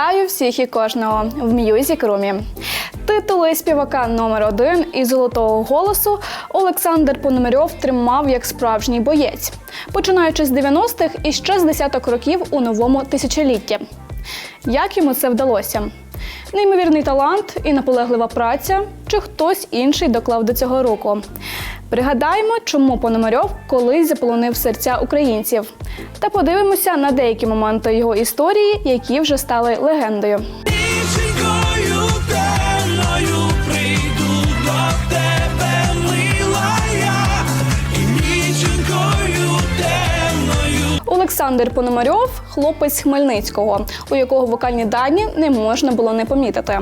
Вітаю всіх і кожного в Music Room. Титули співака номер один і золотого голосу Олександр Пономарьов тримав як справжній боєць, починаючи з 90-х і ще з десяток років у новому тисячолітті. Як йому це вдалося? Неймовірний талант і наполеглива праця, чи хтось інший доклав до цього руку. Пригадаємо, чому Пономарьов колись заполонив серця українців, та подивимося на деякі моменти його історії, які вже стали легендою. Олександр Пономарьов хлопець Хмельницького, у якого вокальні дані не можна було не помітити.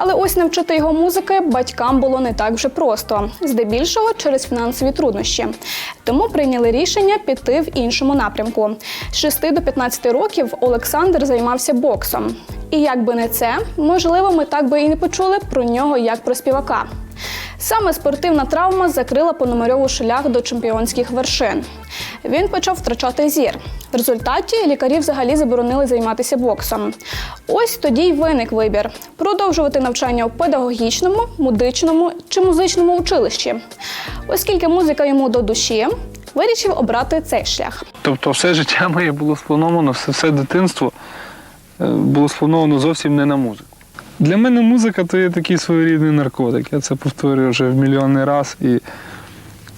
Але ось навчити його музики батькам було не так вже просто, здебільшого через фінансові труднощі. Тому прийняли рішення піти в іншому напрямку. З 6 до 15 років Олександр займався боксом. І якби не це, можливо, ми так би і не почули про нього як про співака. Саме спортивна травма закрила Пономарьову шлях до чемпіонських вершин. Він почав втрачати зір. В результаті лікарі взагалі заборонили займатися боксом. Ось тоді й виник вибір продовжувати навчання у педагогічному, медичному чи музичному училищі. Оскільки музика йому до душі, вирішив обрати цей шлях. Тобто все життя моє було сплановано, все, все дитинство е, було сплановано зовсім не на музику. Для мене музика то є такий своєрідний наркотик. Я це повторюю вже в мільйонний раз і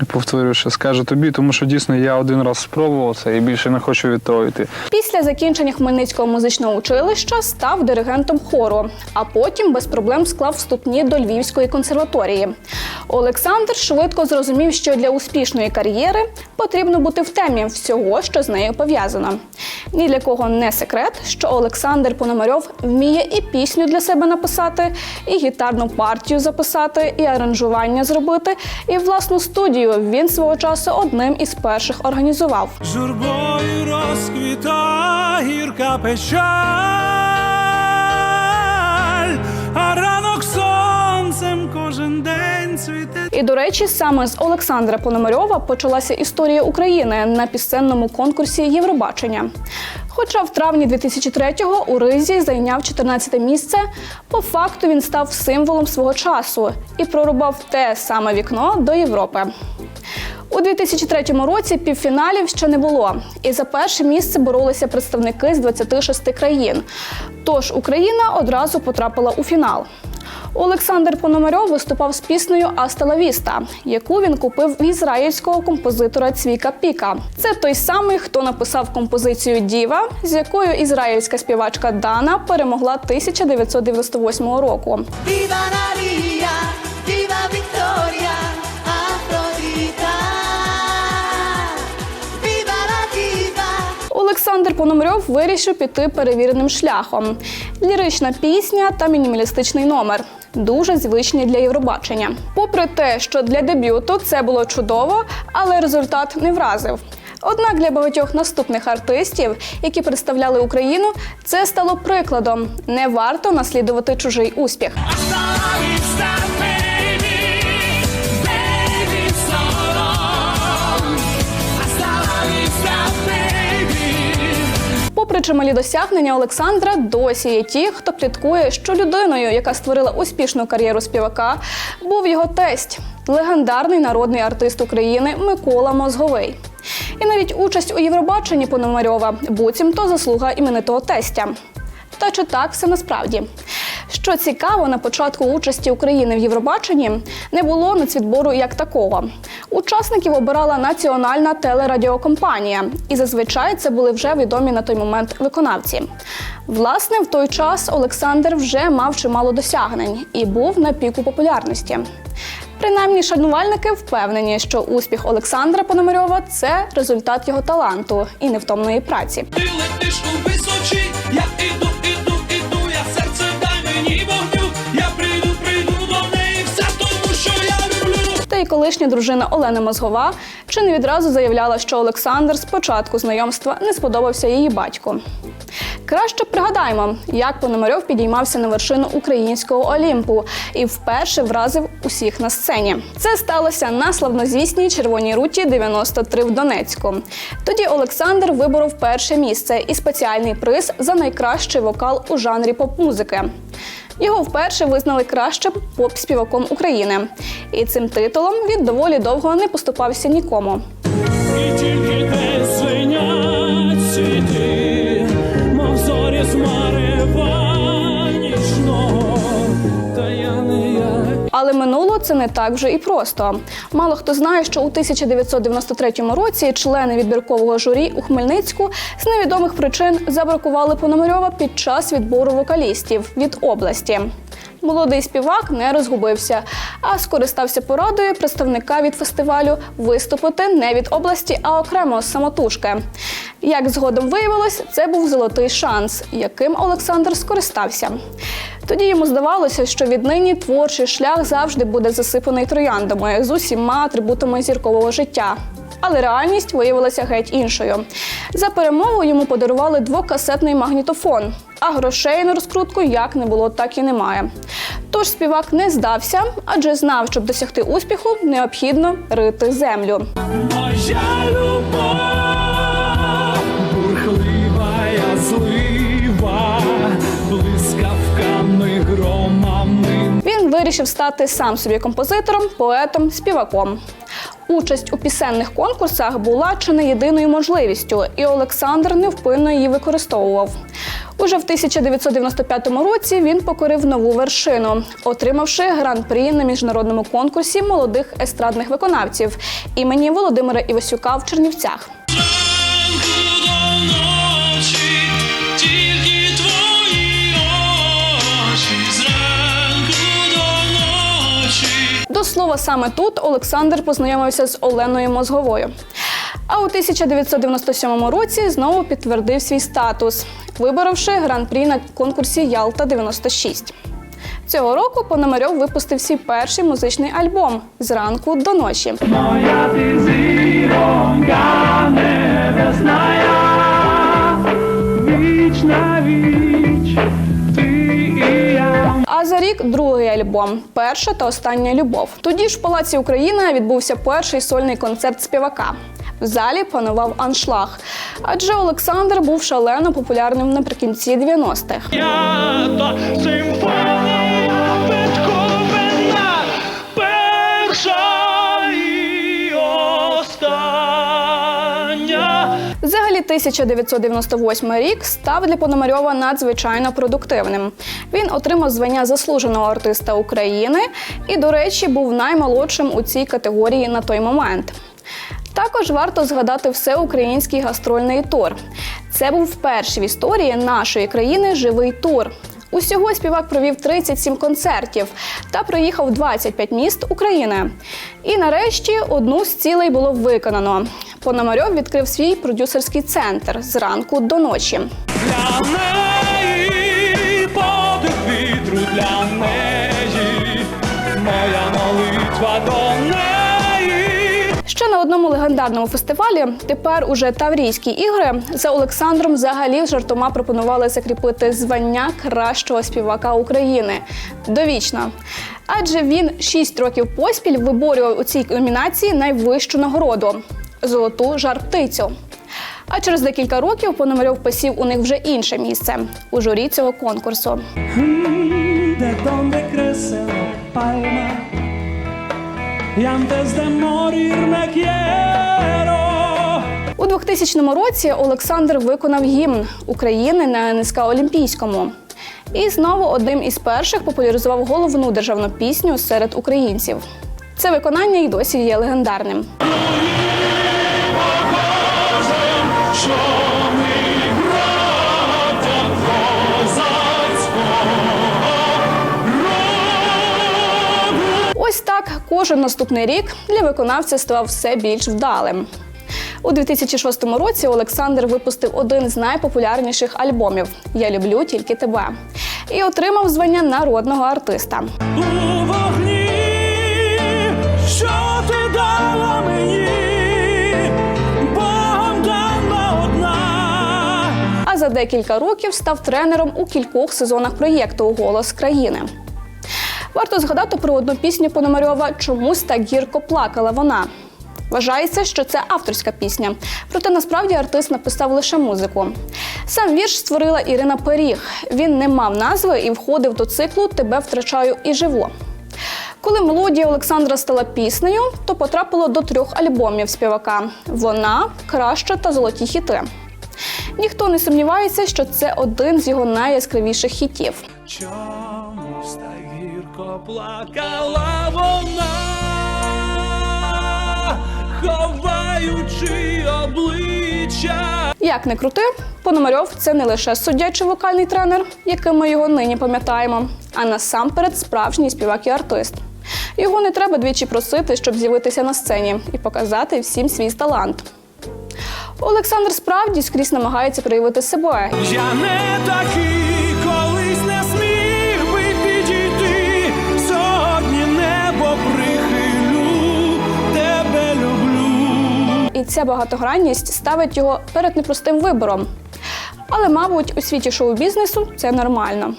повторюю, що скажу тобі, тому що дійсно я один раз спробував це і більше не хочу від того йти. Після закінчення Хмельницького музичного училища став диригентом хору, а потім без проблем склав вступні до Львівської консерваторії. Олександр швидко зрозумів, що для успішної кар'єри потрібно бути в темі всього, що з нею пов'язано. Ні для кого не секрет, що Олександр Пономарьов вміє і пісню для себе написати, і гітарну партію записати, і аранжування зробити, і власну студію він свого часу одним із перших організував. Журбою розквіта гірка печаль, а ранок сонцем кожен день цвіте. І до речі, саме з Олександра Пономарьова почалася історія України на пісенному конкурсі Євробачення. Хоча в травні 2003-го у Ризі зайняв 14-те місце, по факту він став символом свого часу і прорубав те саме вікно до Європи. У 2003 році півфіналів ще не було, і за перше місце боролися представники з 26 країн. Тож Україна одразу потрапила у фінал. Олександр Пономарьов виступав з піснею «Аста ла віста», яку він купив в ізраїльського композитора Цвіка Піка. Це той самий, хто написав композицію Діва, з якою ізраїльська співачка Дана перемогла 1998 року. Олександр Пономарьов вирішив піти перевіреним шляхом: лірична пісня та мінімалістичний номер. Дуже звичні для Євробачення. Попри те, що для дебюту це було чудово, але результат не вразив. Однак для багатьох наступних артистів, які представляли Україну, це стало прикладом. Не варто наслідувати чужий успіх. Чималі досягнення Олександра, досі є ті, хто пліткує, що людиною, яка створила успішну кар'єру співака, був його тесть, легендарний народний артист України Микола Мозговий. І навіть участь у Євробаченні Пономарьова буцімто заслуга іменитого тестя. Та чи так все насправді? Що цікаво, на початку участі України в Євробаченні не було нацвідбору як такого. Учасників обирала національна телерадіокомпанія, і зазвичай це були вже відомі на той момент виконавці. Власне, в той час Олександр вже мав чимало досягнень і був на піку популярності. Принаймні, шанувальники впевнені, що успіх Олександра Пономарьова це результат його таланту і невтомної праці. Ти летиш височі, я іду, колишня дружина Олена Мозгова чи не відразу заявляла, що Олександр з початку знайомства не сподобався її батьку. Краще пригадаємо, як Пономарьов підіймався на вершину українського Олімпу і вперше вразив усіх на сцені. Це сталося на славнозвісній червоній руті 93 в Донецьку. Тоді Олександр виборов перше місце і спеціальний приз за найкращий вокал у жанрі поп-музики. Його вперше визнали кращим поп-співаком України. І цим титулом він доволі довго не поступався нікому. І тільки це не так вже і просто. Мало хто знає, що у 1993 році члени відбіркового журі у Хмельницьку з невідомих причин забракували Пономарьова під час відбору вокалістів від області. Молодий співак не розгубився, а скористався порадою представника від фестивалю виступити не від області, а окремо самотужки. Як згодом виявилось, це був золотий шанс, яким Олександр скористався. Тоді йому здавалося, що віднині творчий шлях завжди буде засипаний трояндами з усіма атрибутами зіркового життя. Але реальність виявилася геть іншою. За перемогу йому подарували двокасетний магнітофон, а грошей на розкрутку як не було, так і немає. Тож співак не здався, адже знав, щоб досягти успіху, необхідно рити землю. Моя любов, бурхлива я злива, блискавками громами. Він вирішив стати сам собі композитором, поетом, співаком. Участь у пісенних конкурсах була чи не єдиною можливістю, і Олександр невпинно її використовував. Уже в 1995 році він покорив нову вершину, отримавши гран-прі на міжнародному конкурсі молодих естрадних виконавців імені Володимира Івасюка в Чернівцях. Слова, саме тут Олександр познайомився з Оленою Мозговою. А у 1997 році знову підтвердив свій статус, виборовши гран-прі на конкурсі Ялта 96. Цього року Пономарьов випустив свій перший музичний альбом зранку до ночі. Моя за рік другий альбом Перша та остання любов. Тоді ж в Палаці Україна відбувся перший сольний концерт співака. В залі панував аншлаг, адже Олександр був шалено популярним наприкінці 90-х. 1998 рік став для Пономарьова надзвичайно продуктивним. Він отримав звання заслуженого артиста України і, до речі, був наймолодшим у цій категорії на той момент. Також варто згадати всеукраїнський гастрольний тур. Це був перший в історії нашої країни живий тур. Усього співак провів 37 концертів та проїхав 25 міст України. І нарешті одну з цілей було виконано. Пономарьов відкрив свій продюсерський центр зранку до ночі. Для неї подих вітру для неї, моя молитва до неї. Ще на одному легендарному фестивалі, тепер уже Таврійські ігри, за Олександром взагалі жартома пропонували закріпити звання кращого співака України довічно. Адже він шість років поспіль виборював у цій номінації найвищу нагороду золоту жар-птицю. А через декілька років Пономарьов посів у них вже інше місце у журі цього конкурсу. У 2000 році Олександр виконав гімн України на НСК Олімпійському. І знову одним із перших популяризував головну державну пісню серед українців. Це виконання й досі є легендарним. Кожен наступний рік для виконавця ставав все більш вдалим. У 2006 році Олександр випустив один з найпопулярніших альбомів Я люблю тільки тебе і отримав звання народного артиста. У вогні, що ти дала мені, Богом дана одна. А за декілька років став тренером у кількох сезонах проєкту Голос країни. Варто згадати про одну пісню Пономарьова Чомусь так гірко плакала вона. Вважається, що це авторська пісня, проте насправді артист написав лише музику. Сам вірш створила Ірина Пиріг. Він не мав назви і входив до циклу Тебе втрачаю і живу. Коли мелодія Олександра стала піснею, то потрапило до трьох альбомів співака: Вона, краща та золоті хіти. Ніхто не сумнівається, що це один з його найяскравіших хітів. Плакала вона, ховаючи обличчя. Як не крути, Пономарьов це не лише суддя чи вокальний тренер, яким ми його нині пам'ятаємо, а насамперед справжній співак і артист. Його не треба двічі просити, щоб з'явитися на сцені і показати всім свій талант. Олександр справді скрізь намагається проявити себе. Я не такий, І ця багатогранність ставить його перед непростим вибором. Але, мабуть, у світі шоу-бізнесу це нормально.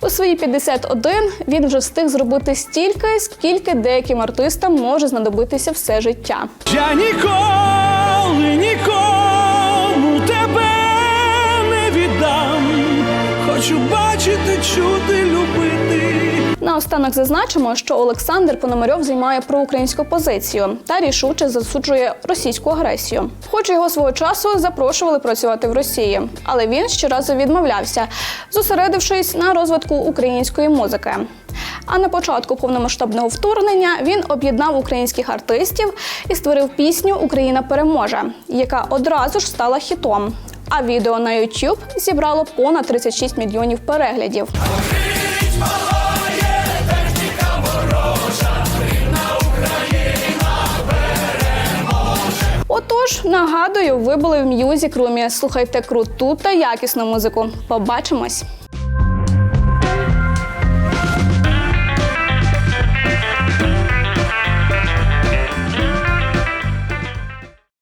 У свої 51 він вже встиг зробити стільки, скільки деяким артистам може знадобитися все життя. Я ніколи нікому тебе не віддам. Хочу бачити, чути. Наостанок зазначимо, що Олександр Пономарьов займає проукраїнську позицію та рішуче засуджує російську агресію. Хоч його свого часу запрошували працювати в Росії, але він щоразу відмовлявся, зосередившись на розвитку української музики. А на початку повномасштабного вторгнення він об'єднав українських артистів і створив пісню Україна переможе, яка одразу ж стала хітом. А відео на YouTube зібрало понад 36 мільйонів переглядів. Отож, нагадую, ви були в мюзик румі. Слухайте круту та якісну музику. Побачимось!